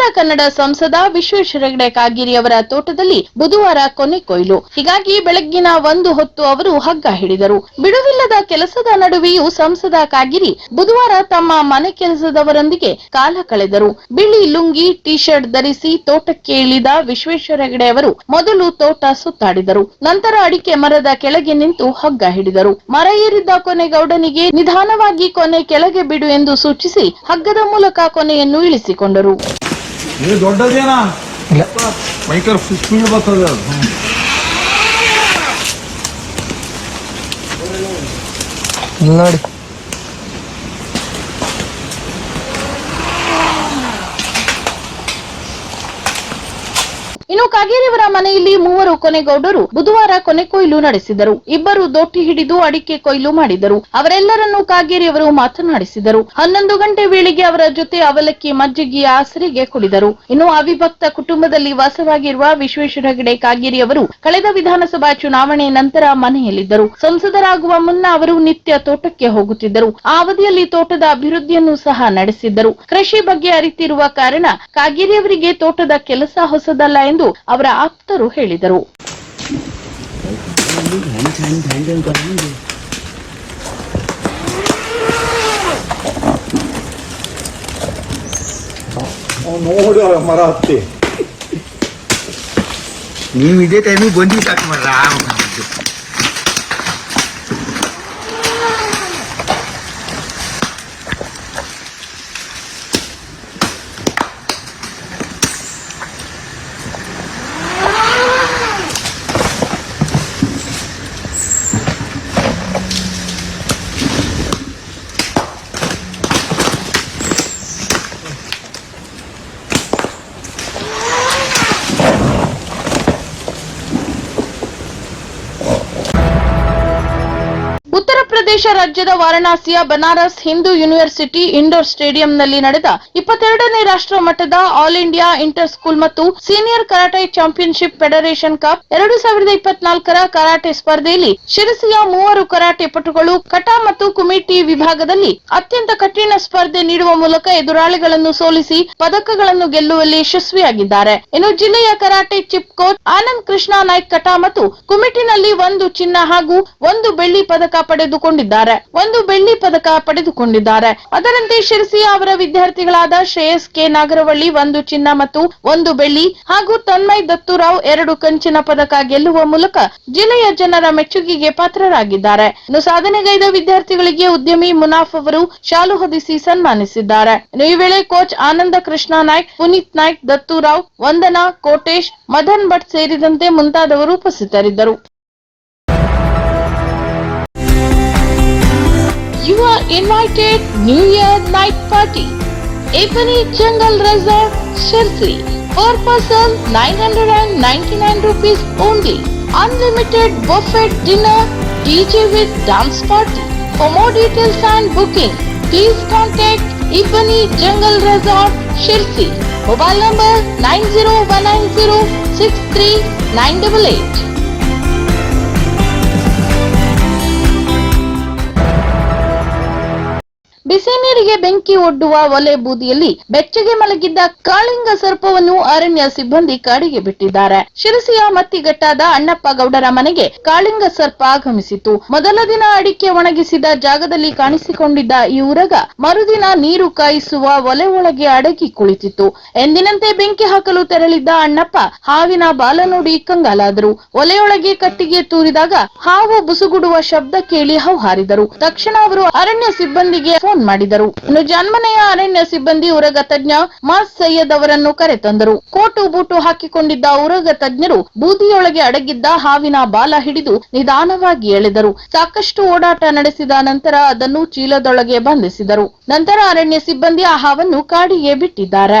ಉತ್ತರ ಕನ್ನಡ ಸಂಸದ ವಿಶ್ವೇಶ್ವರ ಹೆಗಡೆ ಕಾಗೇರಿ ಅವರ ತೋಟದಲ್ಲಿ ಬುಧವಾರ ಕೊನೆ ಕೊಯ್ಲು. ಹೀಗಾಗಿ ಬೆಳಗ್ಗಿನ ಒಂದು ಹೊತ್ತು ಅವರು ಹಗ್ಗ ಹಿಡಿದರು. ಬಿಡುವಿಲ್ಲದ ಕೆಲಸದ ನಡುವೆಯೂ ಸಂಸದ ಕಾಗಿರಿ ಬುಧವಾರ ತಮ್ಮ ಮನೆ ಕೆಲಸದವರೊಂದಿಗೆ ಕಾಲ ಕಳೆದರು. ಬಿಳಿ ಲುಂಗಿ ಟಿ ಶರ್ಟ್ ಧರಿಸಿ ತೋಟಕ್ಕೆ ಇಳಿದ ವಿಶ್ವೇಶ್ವರ ಹೆಗಡೆ ಅವರು ಮೊದಲು ತೋಟ ಸುತ್ತಾಡಿದರು. ನಂತರ ಅಡಿಕೆ ಮರದ ಕೆಳಗೆ ನಿಂತು ಹಗ್ಗ ಹಿಡಿದರು. ಮರ ಏರಿದ್ದ ಕೊನೆಗೌಡನಿಗೆ ನಿಧಾನವಾಗಿ ಕೊನೆ ಕೆಳಗೆ ಬಿಡು ಎಂದು ಸೂಚಿಸಿ ಹಗ್ಗದ ಮೂಲಕ ಕೊನೆಯನ್ನು ಇಳಿಸಿಕೊಂಡರು. ಇದು ದೊಡ್ಡದೇನಾ? ಇಲ್ಲ. ಭಯಂಕರ ಸ್ಪೀಡ್ ಬರ್ತದೆ ಅದು. ನೋಡಿ. ಇನ್ನು ಕಾಗೇರಿಯವರ ಮನೆಯಲ್ಲಿ ಮೂವರು ಕೊನೆಗೌಡರು ಬುಧವಾರ ಕೊನೆ ಕೊಯ್ಲು ನಡೆಸಿದರು. ಇಬ್ಬರು ದೋಟಿ ಹಿಡಿದು ಅಡಿಕೆ ಕೊಯ್ಲು ಮಾಡಿದರು. ಅವರೆಲ್ಲರನ್ನೂ ಕಾಗೇರಿಯವರು ಮಾತನಾಡಿಸಿದರು. ಹನ್ನೊಂದು ಗಂಟೆ ವೇಳೆಗೆ ಅವರ ಜೊತೆ ಅವಲಕ್ಕಿ ಮಜ್ಜಿಗೆಯ ಆಸರಿಗೆ ಕುಡಿದರು. ಇನ್ನು ಅವಿಭಕ್ತ ಕುಟುಂಬದಲ್ಲಿ ವಾಸವಾಗಿರುವ ವಿಶ್ವೇಶ್ವರ ಹೆಗಡೆ ಕಾಗೇರಿಯವರು ಕಳೆದ ವಿಧಾನಸಭಾ ಚುನಾವಣೆ ನಂತರ ಮನೆಯಲ್ಲಿದ್ದರು. ಸಂಸದರಾಗುವ ಮುನ್ನ ಅವರು ನಿತ್ಯ ತೋಟಕ್ಕೆ ಹೋಗುತ್ತಿದ್ದರು. ಆ ಅವಧಿಯಲ್ಲಿ ತೋಟದ ಅಭಿವೃದ್ಧಿಯನ್ನು ಸಹ ನಡೆಸಿದ್ದರು. ಕೃಷಿ ಬಗ್ಗೆ ಅರಿತಿರುವ ಕಾರಣ ಕಾಗೇರಿಯವರಿಗೆ ತೋಟದ ಕೆಲಸ ಹೊಸದಲ್ಲ ಎಂದು ಅವರ ಆಪ್ತರು ಹೇಳಿದರು. ನೋಡು ಮರ ಹತ್ತಿ ನೀವು ಇದೇ ಟೈಮಿಗೆ ಬಂದು ಸಾಕು ಮಾಡ್ರ ಉತ್ತರ ಪ್ರದೇಶ ರಾಜ್ಯದ ವಾರಣಾಸಿಯ ಬನಾರಸ್ ಹಿಂದೂ ಯೂನಿವರ್ಸಿಟಿ ಇಂಡೋರ್ ಸ್ಟೇಡಿಯಂನಲ್ಲಿ ನಡೆದ ಇಪ್ಪತ್ತೆರಡನೇ ರಾಷ್ಟ್ರ ಮಟ್ಟದ ಆಲ್ ಇಂಡಿಯಾ ಇಂಟರ್ ಸ್ಕೂಲ್ ಮತ್ತು senior karate championship federation cup ಎರಡು ಸಾವಿರದ ಇಪ್ಪತ್ನಾಲ್ಕರ ಕರಾಟೆ ಸ್ಪರ್ಧೆಯಲ್ಲಿ ಶಿರಸಿಯ ಮೂವರು ಕರಾಟೆ ಪಟುಗಳು ಕಟಾ ಮತ್ತು ಕುಮಿಟಿ ವಿಭಾಗದಲ್ಲಿ ಅತ್ಯಂತ ಕಠಿಣ ಸ್ಪರ್ಧೆ ನೀಡುವ ಮೂಲಕ ಎದುರಾಳಿಗಳನ್ನು ಸೋಲಿಸಿ ಪದಕಗಳನ್ನು ಗೆಲ್ಲುವಲ್ಲಿ ಯಶಸ್ವಿಯಾಗಿದ್ದಾರೆ. ಇನ್ನು ಜಿಲ್ಲೆಯ karate chief coach Anand Krishna Naik kata ಮತ್ತು ಕುಮಿಟಿನಲ್ಲಿ ಒಂದು ಚಿನ್ನ ಹಾಗೂ ಒಂದು ಬೆಳ್ಳಿ ಪದಕ ಪಡೆದುಕೊಂಡಿದ್ದಾರೆ ಒಂದು ಬೆಳ್ಳಿ ಪದಕ ಪಡೆದುಕೊಂಡಿದ್ದಾರೆ. ಅದರಂತೆ ಶಿರಸಿಯ ಅವರ ವಿದ್ಯಾರ್ಥಿಗಳಾದ ಶ್ರೇಯಸ್ ಕೆ. ನಾಗರವಳ್ಳಿ ಒಂದು ಚಿನ್ನ ಮತ್ತು ಒಂದು ಬೆಳ್ಳಿ ಹಾಗೂ ತನ್ಮಯ್ ದತ್ತುರಾವ್ ಎರಡು ಕಂಚಿನ ಪದಕ ಗೆಲ್ಲುವ ಮೂಲಕ ಜಿಲ್ಲೆಯ ಜನರ ಮೆಚ್ಚುಗೆಗೆ ಪಾತ್ರರಾಗಿದ್ದಾರೆ. ಇನ್ನು ಸಾಧನೆಗೈದ ವಿದ್ಯಾರ್ಥಿಗಳಿಗೆ ಉದ್ಯಮಿ ಮುನಾಫ್ ಅವರು ಶಾಲು ಹೊದಿಸಿ ಸನ್ಮಾನಿಸಿದ್ದಾರೆ. ಈ ವೇಳೆ ಕೋಚ್ ಆನಂದ ಕೃಷ್ಣ ನಾಯ್ಕ್, ಪುನೀತ್ ನಾಯ್ಕ್, ದತ್ತುರಾವ್, ವಂದನಾ, ಕೋಟೇಶ್, ಮದನ್ ಭಟ್ ಸೇರಿದಂತೆ ಮುಂತಾದವರು ಉಪಸ್ಥಿತರಿದ್ದರು. You are invited New Year night party. Ebony Jungle Resort, Shirsi. Per person 999 rupees only. Unlimited buffet dinner, DJ with dance party. For more details and booking, please contact Ebony Jungle Resort, Shirsi. Mobile number 90190639988. ಬಿಸಿ ನೀರಿಗೆ ಬೆಂಕಿ ಒಡ್ಡುವ ಒಲೆ ಬೂದಿಯಲ್ಲಿ ಬೆಚ್ಚಗೆ ಮಲಗಿದ್ದ ಕಾಳಿಂಗ ಸರ್ಪವನ್ನು ಅರಣ್ಯ ಸಿಬ್ಬಂದಿ ಕಾಡಿಗೆ ಬಿಟ್ಟಿದ್ದಾರೆ. ಶಿರಸಿಯ ಮತ್ತಿಗಟ್ಟಾದ ಅಣ್ಣಪ್ಪ ಗೌಡರ ಮನೆಗೆ ಕಾಳಿಂಗ ಸರ್ಪ ಆಗಮಿಸಿತು. ಮೊದಲ ದಿನ ಅಡಿಕೆ ಒಣಗಿಸಿದ ಜಾಗದಲ್ಲಿ ಕಾಣಿಸಿಕೊಂಡಿದ್ದ ಈ ಉರಗ ಮರುದಿನ ನೀರು ಕಾಯಿಸುವ ಒಲೆ ಒಳಗೆ ಅಡಗಿ ಕುಳಿತಿತ್ತು. ಎಂದಿನಂತೆ ಬೆಂಕಿ ಹಾಕಲು ತೆರಳಿದ್ದ ಅಣ್ಣಪ್ಪ ಹಾವಿನ ಬಾಲ ನೋಡಿ ಕಂಗಾಲಾದರು. ಒಲೆಯೊಳಗೆ ಕಟ್ಟಿಗೆ ತೂರಿದಾಗ ಹಾವು ಬುಸುಗುಡುವ ಶಬ್ದ ಕೇಳಿ ಹೌಹಾರಿದರು. ತಕ್ಷಣ ಅವರು ಅರಣ್ಯ ಸಿಬ್ಬಂದಿಗೆ ಫೋನ್ ಮಾಡಿದರು. ಇನ್ನು ಜನ್ಮನೆಯ ಅರಣ್ಯ ಸಿಬ್ಬಂದಿ ಉರಗ ತಜ್ಞ ಮಾ ಸೈಯದ್ ಅವರನ್ನು ಕರೆತಂದರು. ಕೋಟು ಬೂಟು ಹಾಕಿಕೊಂಡಿದ್ದ ಉರಗ ತಜ್ಞರು ಬೂದಿಯೊಳಗೆ ಅಡಗಿದ್ದ ಹಾವಿನ ಬಾಲ ಹಿಡಿದು ನಿಧಾನವಾಗಿ ಎಳೆದರು. ಸಾಕಷ್ಟು ಓಡಾಟ ನಡೆಸಿದ ನಂತರ ಅದನ್ನು ಚೀಲದೊಳಗೆ ಬಂಧಿಸಿದರು. ನಂತರ ಅರಣ್ಯ ಸಿಬ್ಬಂದಿ ಆ ಹಾವನ್ನು ಕಾಡಿಗೆ ಬಿಟ್ಟಿದ್ದಾರೆ.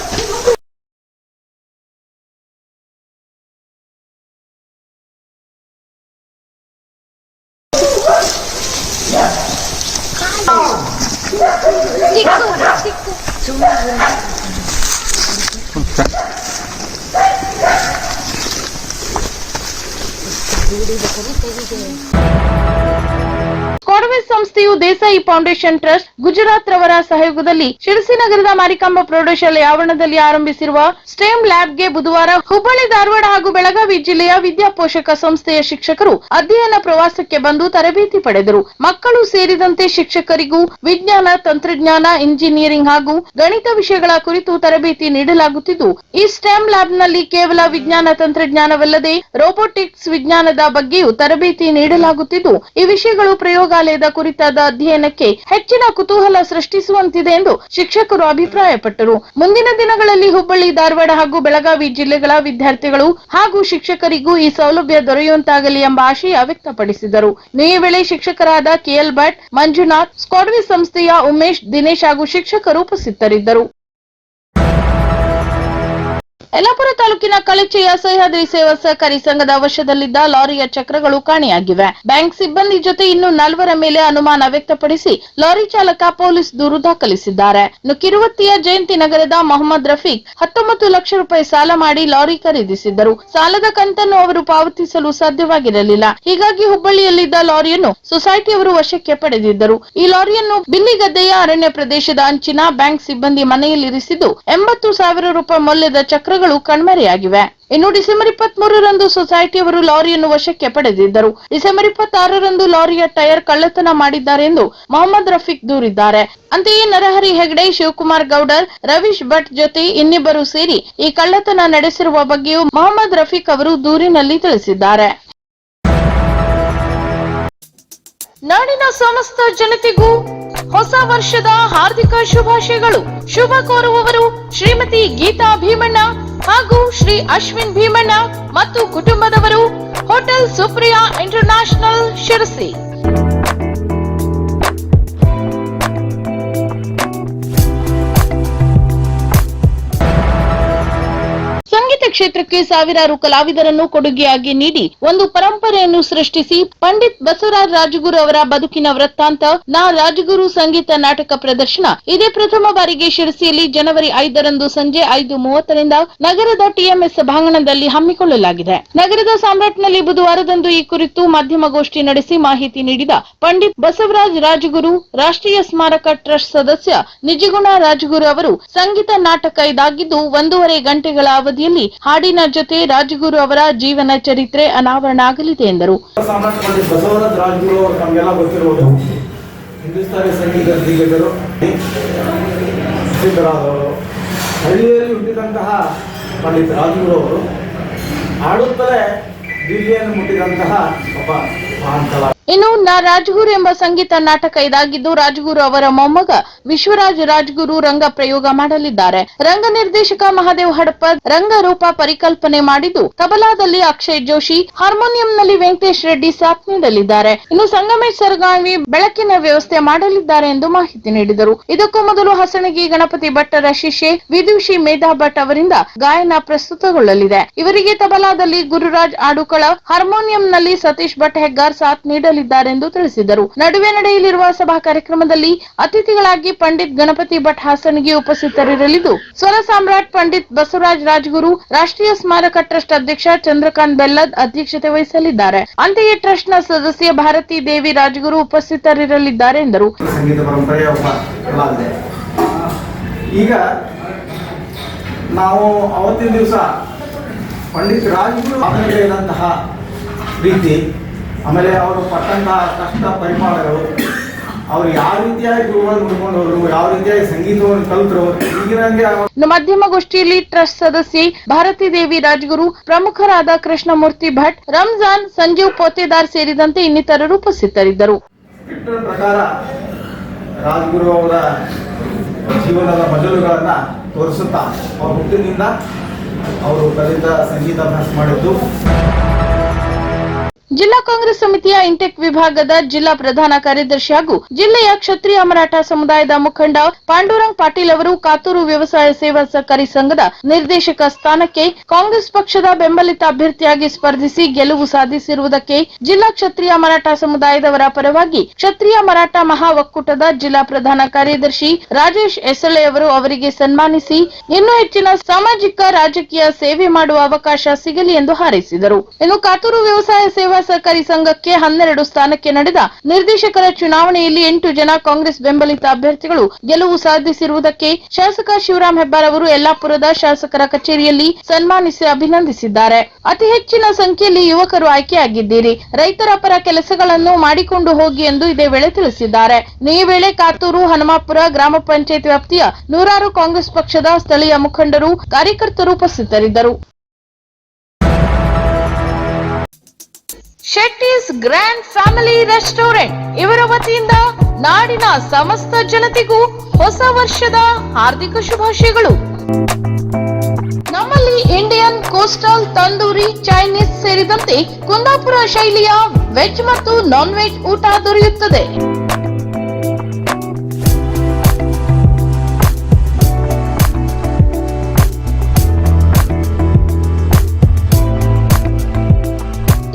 찍고 찍고 ಕೊಡವೆ ಸಂಸ್ಥೆಯು ದೇಸಾಯಿ ಫೌಂಡೇಶನ್ ಟ್ರಸ್ಟ್ ಗುಜರಾತ್ ರವರ ಸಹಯೋಗದಲ್ಲಿ ಶಿರಸಿ ನಗರದ ಮಾರಿಕಾಂಬ ಪ್ರೌಢಶಾಲೆ ಆವರಣದಲ್ಲಿ ಆರಂಭಿಸಿರುವ ಸ್ಟೆಮ್ ಲ್ಯಾಬ್ಗೆ ಬುಧವಾರ ಹುಬ್ಬಳ್ಳಿ, ಧಾರವಾಡ ಹಾಗೂ ಬೆಳಗಾವಿ ಜಿಲ್ಲೆಯ ವಿದ್ಯಾಪೋಷಕ ಸಂಸ್ಥೆಯ ಶಿಕ್ಷಕರು ಅಧ್ಯಯನ ಪ್ರವಾಸಕ್ಕೆ ಬಂದು ತರಬೇತಿ ಪಡೆದರು. ಮಕ್ಕಳು ಸೇರಿದಂತೆ ಶಿಕ್ಷಕರಿಗೂ ವಿಜ್ಞಾನ, ತಂತ್ರಜ್ಞಾನ, ಇಂಜಿನಿಯರಿಂಗ್ ಹಾಗೂ ಗಣಿತ ವಿಷಯಗಳ ಕುರಿತು ತರಬೇತಿ ನೀಡಲಾಗುತ್ತಿದ್ದು, ಈ ಸ್ಟೆಮ್ ಲ್ಯಾಬ್ನಲ್ಲಿ ಕೇವಲ ವಿಜ್ಞಾನ, ತಂತ್ರಜ್ಞಾನವಲ್ಲದೆ ರೋಬೋಟಿಕ್ಸ್ ವಿಜ್ಞಾನದ ಬಗ್ಗೆಯೂ ತರಬೇತಿ ನೀಡಲಾಗುತ್ತಿದ್ದು, ಈ ವಿಷಯಗಳು ಪ್ರಯೋಗಾಲಯದ ಕುರಿತಾದ ಅಧ್ಯಯನಕ್ಕೆ ಹೆಚ್ಚಿನ ಕುತೂಹಲ ಸೃಷ್ಟಿಸುವಂತಿದೆ ಎಂದು ಶಿಕ್ಷಕರು ಅಭಿಪ್ರಾಯಪಟ್ಟರು. ಮುಂದಿನ ದಿನಗಳಲ್ಲಿ ಹುಬ್ಬಳ್ಳಿ, ಧಾರವಾಡ ಹಾಗೂ ಬೆಳಗಾವಿ ಜಿಲ್ಲೆಗಳ ವಿದ್ಯಾರ್ಥಿಗಳು ಹಾಗೂ ಶಿಕ್ಷಕರಿಗೂ ಈ ಸೌಲಭ್ಯ ದೊರೆಯುವಂತಾಗಲಿ ಎಂಬ ಆಶಯ ವ್ಯಕ್ತಪಡಿಸಿದರು. ಈ ವೇಳೆ ಶಿಕ್ಷಕರಾದ ಕೆಎಲ್ ಭಟ್, ಮಂಜುನಾಥ್ ಸ್ಕಾಡ್ವಿ ಸಂಸ್ಥೆಯ ಉಮೇಶ್, ದಿನೇಶ್ ಹಾಗೂ ಶಿಕ್ಷಕರು ಉಪಸ್ಥಿತರಿದ್ದರು. ಯಲ್ಲಾಪುರ ತಾಲೂಕಿನ ಕಳಚೆಯ ಸಹ್ಯಾದ್ರಿ ಸೇವಾ ಸಹಕಾರಿ ಸಂಘದ ವಶದಲ್ಲಿದ್ದ ಲಾರಿಯ ಚಕ್ರಗಳು ಕಾಣೆಯಾಗಿವೆ. ಬ್ಯಾಂಕ್ ಸಿಬ್ಬಂದಿ ಜೊತೆ ಇನ್ನು ನಾಲ್ವರ ಮೇಲೆ ಅನುಮಾನ ವ್ಯಕ್ತಪಡಿಸಿ ಲಾರಿ ಚಾಲಕ ಪೊಲೀಸ್ ದೂರು ದಾಖಲಿಸಿದ್ದಾರೆ. ಕಿರುವತ್ತಿಯ ಜಯಂತಿ ನಗರದ ಮೊಹಮ್ಮದ್ ರಫೀಕ್ ಹತ್ತೊಂಬತ್ತು ಲಕ್ಷ ರೂಪಾಯಿ ಸಾಲ ಮಾಡಿ ಲಾರಿ ಖರೀದಿಸಿದ್ದರು. ಸಾಲದ ಕಂತನ್ನು ಅವರು ಪಾವತಿಸಲು ಸಾಧ್ಯವಾಗಿರಲಿಲ್ಲ. ಹೀಗಾಗಿ ಹುಬ್ಬಳ್ಳಿಯಲ್ಲಿದ್ದ ಲಾರಿಯನ್ನು ಸೊಸೈಟಿಯವರು ವಶಕ್ಕೆ ಪಡೆದಿದ್ದರು. ಈ ಲಾರಿಯನ್ನು ಬಿಲ್ಲಿಗದ್ದೆಯ ಅರಣ್ಯ ಪ್ರದೇಶದ ಅಂಚಿನ ಬ್ಯಾಂಕ್ ಸಿಬ್ಬಂದಿ ಮನೆಯಲ್ಲಿರಿಸಿದ್ದು ಎಂಬತ್ತು ಸಾವಿರ ರೂಪಾಯಿ ಮೌಲ್ಯದ ಚಕ್ರಗಳು ಕಣ್ಮರೆಯಾಗಿವೆ. ಇನ್ನು ಡಿಸೆಂಬರ್ ಇಪ್ಪತ್ತ್ ಮೂರರಂದು ಸೊಸೈಟಿಯವರು ಲಾರಿಯನ್ನು ವಶಕ್ಕೆ ಪಡೆದಿದ್ದರು. ಡಿಸೆಂಬರ್ ಇಪ್ಪತ್ತಾರರಂದು ಲಾರಿಯ ಟೈರ್ ಕಳ್ಳತನ ಮಾಡಿದ್ದಾರೆ ಎಂದು ಮೊಹಮ್ಮದ್ ರಫೀಕ್ ದೂರಿದ್ದಾರೆ. ಅಂತೆಯೇ ನರಹರಿ ಹೆಗಡೆ, ಶಿವಕುಮಾರ್ ಗೌಡರ್, ರವೀಶ್ ಭಟ್ ಜೊತೆ ಇನ್ನಿಬ್ಬರು ಸೇರಿ ಈ ಕಳ್ಳತನ ನಡೆಸಿರುವ ಬಗ್ಗೆಯೂ ಮೊಹಮ್ಮದ್ ರಫೀಕ್ ಅವರು ದೂರಿನಲ್ಲಿ ತಿಳಿಸಿದ್ದಾರೆ. ನಾಡಿನ ಸಮಸ್ತ ಜನತೆಗೂ ಹೊಸ ವರ್ಷದ ಹಾರ್ದಿಕ ಶುಭಾಶಯಗಳು. ಶುಭ ಕೋರುವವರು ಶ್ರೀಮತಿ ಗೀತಾ ಭೀಮಣ್ಣ. ಹಾಗೂ ಶ್ರೀ ಅಶ್ವಿನ್ ಭೀಮಣ್ಣ ಮತ್ತು ಕುಟುಂಬದವರು ಹೋಟೆಲ್ ಸುಪ್ರಿಯಾ ಇಂಟರ್ನ್ಯಾಷನಲ್ ಶಿರಸಿ. ಸಂಗೀತ ಕ್ಷೇತ್ರಕ್ಕೆ ಸಾವಿರಾರು ಕಲಾವಿದರನ್ನು ಕೊಡುಗೆಯಾಗಿ ನೀಡಿ ಒಂದು ಪರಂಪರೆಯನ್ನು ಸೃಷ್ಟಿಸಿ ಪಂಡಿತ್ ಬಸವರಾಜ್ ರಾಜಗುರು ಅವರ ಬದುಕಿನ ವೃತ್ತಾಂತ ನಾ ರಾಜಗುರು ಸಂಗೀತ ನಾಟಕ ಪ್ರದರ್ಶನ. ಇದೇ ಪ್ರಥಮ ಬಾರಿಗೆ ಶಿರಸಿಯಲ್ಲಿ ಜನವರಿ ಐದರಂದು ಸಂಜೆ ಐದು ಮೂವತ್ತರಿಂದ ನಗರದ ಟಿಎಂಎಸ್ ಸಭಾಂಗಣದಲ್ಲಿ ಹಮ್ಮಿಕೊಳ್ಳಲಾಗಿದೆ. ನಗರದ ಸಾಮ್ರಾಟ್ನಲ್ಲಿ ಬುಧವಾರದಂದು ಈ ಕುರಿತು ಮಾಧ್ಯಮಗೋಷ್ಠಿ ನಡೆಸಿ ಮಾಹಿತಿ ನೀಡಿದ ಪಂಡಿತ್ ಬಸವರಾಜ್ ರಾಜಗುರು, ರಾಷ್ಟ್ರೀಯ ಸ್ಮಾರಕ ಟ್ರಸ್ಟ್ ಸದಸ್ಯ ನಿಜಗುಣ ರಾಜಗುರು ಅವರು, ಸಂಗೀತ ನಾಟಕ ಇದಾಗಿದ್ದು ಒಂದೂವರೆ ಗಂಟೆಗಳ ಅವಧಿಯಲ್ಲಿ ಹಾಡಿನ ಜೊತೆ ರಾಜಗುರು ಅವರ ಜೀವನ ಚರಿತ್ರೆ ಅನಾವರಣ ಆಗಲಿದೆ ಎಂದರು ಹಿಂದೂಸ್ತಾನಿ ಸಂಗೀತ ದಿಗ್ಗಜರು ಸಿದ್ದರಾದವರು ಹಳ್ಳಿಯಲ್ಲಿ ಹುಟ್ಟಿದಂತಹ ಪಂಡಿತ್ ರಾಜಗುರು ಅವರು ಹಾಡುತ್ತಲೇ ಇನ್ನು ನಾ ರಾಜಗುರು ಎಂಬ ಸಂಗೀತ ನಾಟಕ ಇದಾಗಿದ್ದು, ರಾಜ್ಗುರು ಅವರ ಮೊಮ್ಮಗ ವಿಶ್ವರಾಜ್ ರಾಜ್ಗುರು ರಂಗ ಪ್ರಯೋಗ ಮಾಡಲಿದ್ದಾರೆ. ರಂಗ ನಿರ್ದೇಶಕ ಮಹಾದೇವ್ ಹಡಪ ರಂಗರೂಪ ಪರಿಕಲ್ಪನೆ ಮಾಡಿದ್ದು, ತಬಲಾದಲ್ಲಿ ಅಕ್ಷಯ್ ಜೋಶಿ, ಹಾರ್ಮೋನಿಯಂನಲ್ಲಿ ವೆಂಕಟೇಶ್ ರೆಡ್ಡಿ ಸಾಥ್ ನೀಡಲಿದ್ದಾರೆ. ಇನ್ನು ಸಂಗಮೇಶ್ ಸರ್ಗಾವಿ ಬೆಳಕಿನ ವ್ಯವಸ್ಥೆ ಮಾಡಲಿದ್ದಾರೆ ಎಂದು ಮಾಹಿತಿ ನೀಡಿದರು. ಇದಕ್ಕೂ ಮೊದಲು ಹಸಣಗಿ ಗಣಪತಿ ಭಟ್ಟರ ಶಿಷ್ಯೆ ವಿದುಷಿ ಮೇಧಾ ಭಟ್ ಅವರಿಂದ ಗಾಯನ ಪ್ರಸ್ತುತಗೊಳ್ಳಲಿದೆ. ಇವರಿಗೆ ತಬಲಾದಲ್ಲಿ ಗುರುರಾಜ್ ಆಡುಕಳ ಹಾರ್ಮೋನಿಯಂನಲ್ಲಿ ಸತೀಶ್ ಭಟ್ ಹೆಗ್ಗಾರ್ ಸಾಥ್ ನೀಡಲಿದ್ದಾರೆಂದು ತಿಳಿಸಿದರು. ನಡುವೆ ನಡೆಯಲಿರುವ ಸಭಾ ಕಾರ್ಯಕ್ರಮದಲ್ಲಿ ಅತಿಥಿಗಳಾಗಿ ಪಂಡಿತ್ ಗಣಪತಿ ಭಟ್ ಹಾಸನಗಿ ಉಪಸ್ಥಿತರಿರಲಿದ್ದು, ಸ್ವರ ಸಾಮ್ರಾಟ್ ಪಂಡಿತ್ ಬಸವರಾಜ್ ರಾಜಗುರು, ರಾಷ್ಟ್ರೀಯ ಸ್ಮಾರಕ ಟ್ರಸ್ಟ್ ಅಧ್ಯಕ್ಷ ಚಂದ್ರಕಾಂತ್ ಬೆಲ್ಲದ್ ಅಧ್ಯಕ್ಷತೆ ವಹಿಸಲಿದ್ದಾರೆ. ಅಂತೆಯೇ ಟ್ರಸ್ಟ್ನ ಸದಸ್ಯ ಭಾರತಿ ದೇವಿ ರಾಜಗುರು ಉಪಸ್ಥಿತರಿರಲಿದ್ದಾರೆ ಎಂದರು. ಈಗ ನಾವು ಅವತ್ತಿನ ದಿವಸ ಪಂಡಿತ್ ರಾಜ್ಗುರು ಆಧರಿಸಿದಂತಹ ರೀತಿ ಆಮೇಲೆ ಅವರು ಪಟ್ಟಂತಹ ಕಷ್ಟ ಪರಿಮಾಣಗಳು ಅವರು ಯಾವ ರೀತಿಯಾಗಿ ಗುರುಗಳನ್ನು ಹುಡ್ಕೊಂಡು ಹೋದ್ರು ಯಾವ ರೀತಿಯಾಗಿ ಸಂಗೀತವನ್ನು ಕಲಿತರು ಈಗಿನಂಗೆ ಮಾಧ್ಯಮಗೋಷ್ಠಿಯಲ್ಲಿ ಟ್ರಸ್ಟ್ ಸದಸ್ಯೆ ಭಾರತಿ ದೇವಿ ರಾಜ್ಗುರು ಪ್ರಮುಖರಾದ ಕೃಷ್ಣಮೂರ್ತಿ ಭಟ್ ರಂಜಾನ್ ಸಂಜೀವ್ ಪೋತೆದಾರ್ ಸೇರಿದಂತೆ ಇನ್ನಿತರರು ಉಪಸ್ಥಿತರಿದ್ದರು. ಪ್ರಕಾರ ರಾಜ್ಗುರು ಅವರ ಜೀವನದ ಮಜಲುಗಳನ್ನು ತೋರಿಸುತ್ತಾ ಅವ್ರ ಹುಟ್ಟಿನಿಂದ ಅವರು ಕಲಿತ ಸಂಗೀತ ಅಭ್ಯಾಸ ಮಾಡಿದ್ದು. ಜಿಲ್ಲಾ ಕಾಂಗ್ರೆಸ್ ಸಮಿತಿಯ ಇಂಟೆಕ್ ವಿಭಾಗದ ಜಿಲ್ಲಾ ಪ್ರಧಾನ ಕಾರ್ಯದರ್ಶಿ ಹಾಗೂ ಜಿಲ್ಲೆಯ ಕ್ಷತ್ರಿಯ ಮರಾಠ ಸಮುದಾಯದ ಮುಖಂಡ ಪಾಂಡುರಂಗ್ ಪಾಟೀಲ್ ಅವರು ಕಾತೂರು ವ್ಯವಸಾಯ ಸೇವಾ ಸಹಕಾರಿ ಸಂಘದ ನಿರ್ದೇಶಕ ಸ್ಥಾನಕ್ಕೆ ಕಾಂಗ್ರೆಸ್ ಪಕ್ಷದ ಬೆಂಬಲಿತ ಅಭ್ಯರ್ಥಿಯಾಗಿ ಸ್ಪರ್ಧಿಸಿ ಗೆಲುವು ಸಾಧಿಸಿರುವುದಕ್ಕೆ ಜಿಲ್ಲಾ ಕ್ಷತ್ರಿಯ ಮರಾಠ ಸಮುದಾಯದವರ ಪರವಾಗಿ ಕ್ಷತ್ರಿಯ ಮರಾಠ ಮಹಾ ಒಕ್ಕೂಟದ ಜಿಲ್ಲಾ ಪ್ರಧಾನ ಕಾರ್ಯದರ್ಶಿ ರಾಜೇಶ್ ಎಸಳೆ ಅವರು ಅವರಿಗೆ ಸನ್ಮಾನಿಸಿ ಇನ್ನೂ ಹೆಚ್ಚಿನ ಸಾಮಾಜಿಕ ರಾಜಕೀಯ ಸೇವೆ ಮಾಡುವ ಅವಕಾಶ ಸಿಗಲಿ ಎಂದು ಹಾರೈಸಿದರು. ಇನ್ನು ಕಾತೂರು ವ್ಯವಸಾಯ ಸೇವಾ ಸಹಕಾರಿ ಸಂಘಕ್ಕೆ ಹನ್ನೆರಡು ಸ್ಥಾನಕ್ಕೆ ನಡೆದ ನಿರ್ದೇಶಕರ ಚುನಾವಣೆಯಲ್ಲಿ ಎಂಟು ಜನ ಕಾಂಗ್ರೆಸ್ ಬೆಂಬಲಿತ ಅಭ್ಯರ್ಥಿಗಳು ಗೆಲುವು ಸಾಧಿಸಿರುವುದಕ್ಕೆ ಶಾಸಕ ಶಿವರಾಮ್ ಹೆಬ್ಬಾರ್ ಅವರು ಯಲ್ಲಾಪುರದ ಶಾಸಕರ ಕಚೇರಿಯಲ್ಲಿ ಸನ್ಮಾನಿಸಿ ಅಭಿನಂದಿಸಿದ್ದಾರೆ. ಅತಿ ಹೆಚ್ಚಿನ ಸಂಖ್ಯೆಯಲ್ಲಿ ಯುವಕರು ಆಯ್ಕೆಯಾಗಿದ್ದೀರಿ. ರೈತರ ಪರ ಕೆಲಸಗಳನ್ನು ಮಾಡಿಕೊಂಡು ಹೋಗಿ ಎಂದು ಇದೇ ವೇಳೆ ತಿಳಿಸಿದ್ದಾರೆ. ಈ ವೇಳೆ ಕಾತೂರು, ಹನುಮಾಪುರ ಗ್ರಾಮ ಪಂಚಾಯತ್ ವ್ಯಾಪ್ತಿಯ ನೂರಾರು ಕಾಂಗ್ರೆಸ್ ಪಕ್ಷದ ಸ್ಥಳೀಯ ಮುಖಂಡರು ಕಾರ್ಯಕರ್ತರು ಉಪಸ್ಥಿತರಿದ್ದರು. Shetty's grand family restaurant. ಇವರ ವತಿಯಿಂದ ನಾಡಿನ ಸಮಸ್ತ ಜನತೆಗೂ ಹೊಸ ವರ್ಷದ ಹಾರ್ದಿಕ ಶುಭಾಶಯಗಳು. ನಮ್ಮಲ್ಲಿ ಇಂಡಿಯನ್ ಕೋಸ್ಟಲ್ ತಂದೂರಿ ಚೈನೀಸ್ ಸೇರಿದಂತೆ ಕುಂದಾಪುರ ಶೈಲಿಯ ವೆಜ್ ಮತ್ತು ನಾನ್ ವೆಜ್ ಊಟ ದೊರೆಯುತ್ತದೆ.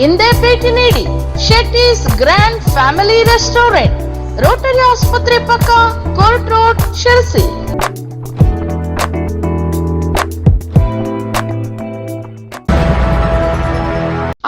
ಹಿಂದೆ ಭೇಟಿ ನೀಡಿ Shetty's grand family restaurant Rotary ಆಸ್ಪತ್ರೆ ಪಕ್ಕ ಕೋರ್ಟ್ ರೋಡ್ ಶಿರಸಿ.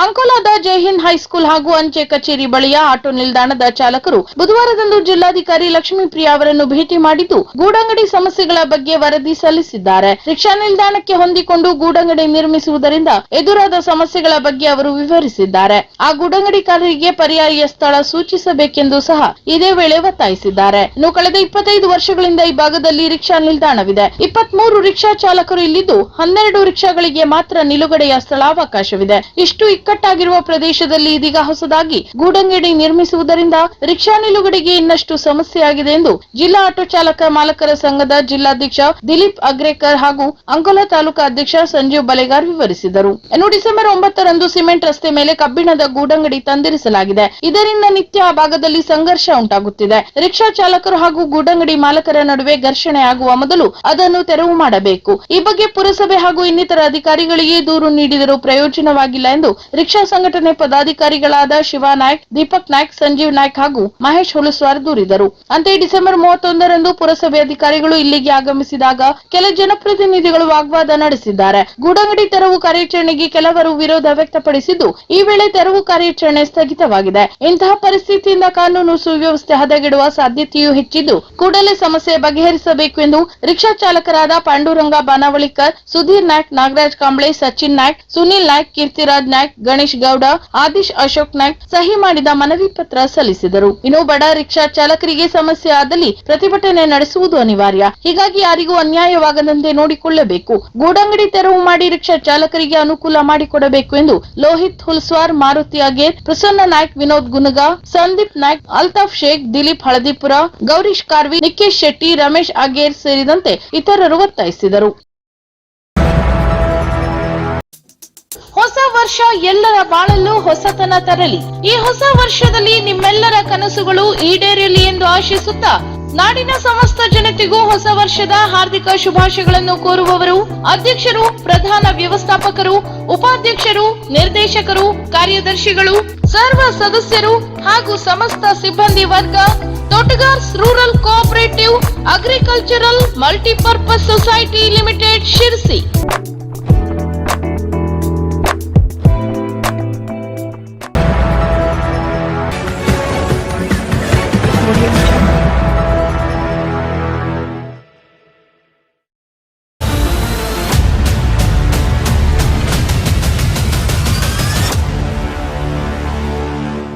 ಅಂಕೋಲಾದ ಜೈಹಿಂದ್ ಹೈಸ್ಕೂಲ್ ಹಾಗೂ ಅಂಚೆ ಕಚೇರಿ ಬಳಿಯ ಆಟೋ ನಿಲ್ದಾಣದ ಚಾಲಕರು ಬುಧವಾರದಂದು ಜಿಲ್ಲಾಧಿಕಾರಿ ಲಕ್ಷ್ಮೀಪ್ರಿಯಾ ಅವರನ್ನು ಭೇಟಿ ಮಾಡಿದ್ದು, ಗೂಡಂಗಡಿ ಸಮಸ್ಯೆಗಳ ಬಗ್ಗೆ ವರದಿ ಸಲ್ಲಿಸಿದ್ದಾರೆ. ರಿಕ್ಷಾ ನಿಲ್ದಾಣಕ್ಕೆ ಹೊಂದಿಕೊಂಡು ಗೂಡಂಗಡಿ ನಿರ್ಮಿಸುವುದರಿಂದ ಎದುರಾದ ಸಮಸ್ಯೆಗಳ ಬಗ್ಗೆ ಅವರು ವಿವರಿಸಿದ್ದಾರೆ. ಆ ಗೂಡಂಗಡಿಕಾರರಿಗೆ ಪರ್ಯಾಯ ಸ್ಥಳ ಸೂಚಿಸಬೇಕೆಂದು ಸಹ ಇದೇ ವೇಳೆ ಒತ್ತಾಯಿಸಿದ್ದಾರೆ. ಇನ್ನು ಕಳೆದ ಇಪ್ಪತ್ತೈದು ವರ್ಷಗಳಿಂದ ಈ ಭಾಗದಲ್ಲಿ ರಿಕ್ಷಾ ನಿಲ್ದಾಣವಿದೆ. ಇಪ್ಪತ್ಮೂರು ರಿಕ್ಷಾ ಚಾಲಕರು ಇಲ್ಲಿದ್ದು, ಹನ್ನೆರಡು ರಿಕ್ಷಾಗಳಿಗೆ ಮಾತ್ರ ನಿಲುಗಡೆಯ ಸ್ಥಳಾವಕಾಶವಿದೆ. ಇಷ್ಟು ಇಕ್ಕಟ್ಟಾಗಿರುವ ಪ್ರದೇಶದಲ್ಲಿ ಇದೀಗ ಹೊಸದಾಗಿ ಗೂಡಂಗಡಿ ನಿರ್ಮಿಸುವುದರಿಂದ ರಿಕ್ಷಾ ನಿಲುಗಡೆಗೆ ಇನ್ನಷ್ಟು ಸಮಸ್ಯೆಯಾಗಿದೆ ಎಂದು ಜಿಲ್ಲಾ ಆಟೋ ಚಾಲಕ ಮಾಲಕರ ಸಂಘದ ಜಿಲ್ಲಾಧ್ಯಕ್ಷ ದಿಲೀಪ್ ಅಗ್ರೇಕರ್ ಹಾಗೂ ಅಂಕೋಲಾ ತಾಲೂಕಾ ಅಧ್ಯಕ್ಷ ಸಂಜೀವ್ ಬಲೆಗಾರ್ ವಿವರಿಸಿದರು. ಡಿಸೆಂಬರ್ ಒಂಬತ್ತರಂದು ಸಿಮೆಂಟ್ ರಸ್ತೆ ಮೇಲೆ ಕಬ್ಬಿಣದ ಗೂಡಂಗಡಿ ತಂದಿರಿಸಲಾಗಿದೆ. ಇದರಿಂದ ನಿತ್ಯ ಆ ಭಾಗದಲ್ಲಿ ಸಂಘರ್ಷ ಉಂಟಾಗುತ್ತಿದೆ. ರಿಕ್ಷಾ ಚಾಲಕರು ಹಾಗೂ ಗೂಡಂಗಡಿ ಮಾಲಕರ ನಡುವೆ ಘರ್ಷಣೆ ಆಗುವ ಮೊದಲು ಅದನ್ನು ತೆರವು ಮಾಡಬೇಕು. ಈ ಬಗ್ಗೆ ಪುರಸಭೆ ಹಾಗೂ ಇನ್ನಿತರ ಅಧಿಕಾರಿಗಳಿಗೆ ದೂರು ನೀಡಿದರೂ ಪ್ರಯೋಜನವಾಗಿಲ್ಲ ಎಂದು ರಿಕ್ಷಾ ಸಂಘಟನೆ ಪದಾಧಿಕಾರಿಗಳಾದ ಶಿವಾ ನಾಯ್ಕ್, ದೀಪಕ್ ನಾಯ್ಕ್, ಸಂಜೀವ್ ನಾಯ್ಕ್ ಹಾಗೂ ಮಹೇಶ್ ಹುಲಸ್ವಾರ್ ದೂರಿದರು. ಅಂತೆಯೇ ಡಿಸೆಂಬರ್ ಮೂವತ್ತೊಂದರಂದು ಪುರಸಭೆ ಅಧಿಕಾರಿಗಳು ಇಲ್ಲಿಗೆ ಆಗಮಿಸಿದಾಗ ಕೆಲ ಜನಪ್ರತಿನಿಧಿಗಳು ವಾಗ್ವಾದ ನಡೆಸಿದ್ದಾರೆ. ಗೂಡಂಗಡಿ ತೆರವು ಕಾರ್ಯಾಚರಣೆಗೆ ಕೆಲವರು ವಿರೋಧ ವ್ಯಕ್ತಪಡಿಸಿದ್ದು, ಈ ವೇಳೆ ತೆರವು ಕಾರ್ಯಾಚರಣೆ ಸ್ಥಗಿತವಾಗಿದೆ. ಇಂತಹ ಪರಿಸ್ಥಿತಿಯಿಂದ ಕಾನೂನು ಸುವ್ಯವಸ್ಥೆ ಹದಗೆಡುವ ಸಾಧ್ಯತೆಯೂ ಹೆಚ್ಚಿದ್ದು, ಕೂಡಲೇ ಸಮಸ್ಯೆ ಬಗೆಹರಿಸಬೇಕು ಎಂದು ರಿಕ್ಷಾ ಚಾಲಕರಾದ ಪಾಂಡುರಂಗ ಬಾನಾವಳಿಕರ್, ಸುಧೀರ್ ನಾಯ್ಕ್, ನಾಗರಾಜ್ ಕಾಂಬ್ಳೆ, ಸಚಿನ್ ನಾಯ್ಕ್, ಸುನಿಲ್ ನಾಯ್ಕ್, ಕೀರ್ತಿರಾಜ್ ನಾಯ್ಕ್ ಗಣೇಶ್ ಗೌಡ, ಆದಿಶ್ ಅಶೋಕ್ ನಾಯ್ಕ್ ಸಹಿ ಮಾಡಿದ ಮನವಿ ಪತ್ರ ಸಲ್ಲಿಸಿದರು. ಇನ್ನು ಬಡ ರಿಕ್ಷಾ ಚಾಲಕರಿಗೆ ಸಮಸ್ಯೆ ಆದಲ್ಲಿ ಪ್ರತಿಭಟನೆ ನಡೆಸುವುದು ಅನಿವಾರ್ಯ. ಹೀಗಾಗಿ ಯಾರಿಗೂ ಅನ್ಯಾಯವಾಗದಂತೆ ನೋಡಿಕೊಳ್ಳಬೇಕು. ಗೂಡಂಗಡಿ ತೆರವು ಮಾಡಿ ರಿಕ್ಷಾ ಚಾಲಕರಿಗೆ ಅನುಕೂಲ ಮಾಡಿಕೊಡಬೇಕು ಎಂದು ಲೋಹಿತ್ ಹುಲ್ಸ್ವಾರ್, ಮಾರುತಿ ಅಗೇರ್ ಪ್ರಸನ್ನ ನಾಯ್ಕ್, ವಿನೋದ್ ಗುನಗ, ಸಂದೀಪ್ ನಾಯ್ಕ್, ಅಲ್ತಾಫ್ ಶೇಖ್, ದಿಲೀಪ್ ಹಳದಿಪುರ, ಗೌರೀಶ್ ಕಾರ್ವಿ ನಿಖೇಶ್ ಶೆಟ್ಟಿ, ರಮೇಶ್ ಅಗೇರ್ ಸೇರಿದಂತೆ ಇತರರು ಒತ್ತಾಯಿಸಿದರು. ಹೊಸ ವರ್ಷ ಎಲ್ಲರ ಬಾಳಲ್ಲೂ ಹೊಸತನ ತರಲಿ. ಈ ಹೊಸ ವರ್ಷದಲ್ಲಿ ನಿಮ್ಮೆಲ್ಲರ ಕನಸುಗಳು ಈಡೇರಲಿ ಎಂದು ಆಶಿಸುತ್ತಾ, ನಾಡಿನ ಸಮಸ್ತ ಜನತೆಗೂ ಹೊಸ ವರ್ಷದ ಹಾರ್ದಿಕ ಶುಭಾಶಯಗಳನ್ನು ಕೋರುವವರು, ಅಧ್ಯಕ್ಷರು, ಪ್ರಧಾನ ವ್ಯವಸ್ಥಾಪಕರು, ಉಪಾಧ್ಯಕ್ಷರು, ನಿರ್ದೇಶಕರು, ಕಾರ್ಯದರ್ಶಿಗಳು, ಸರ್ವ ಸದಸ್ಯರು ಹಾಗೂ ಸಮಸ್ತ ಸಿಬ್ಬಂದಿ ವರ್ಗ, Totagars rural cooperative agricultural multipurpose society limited Sirsi.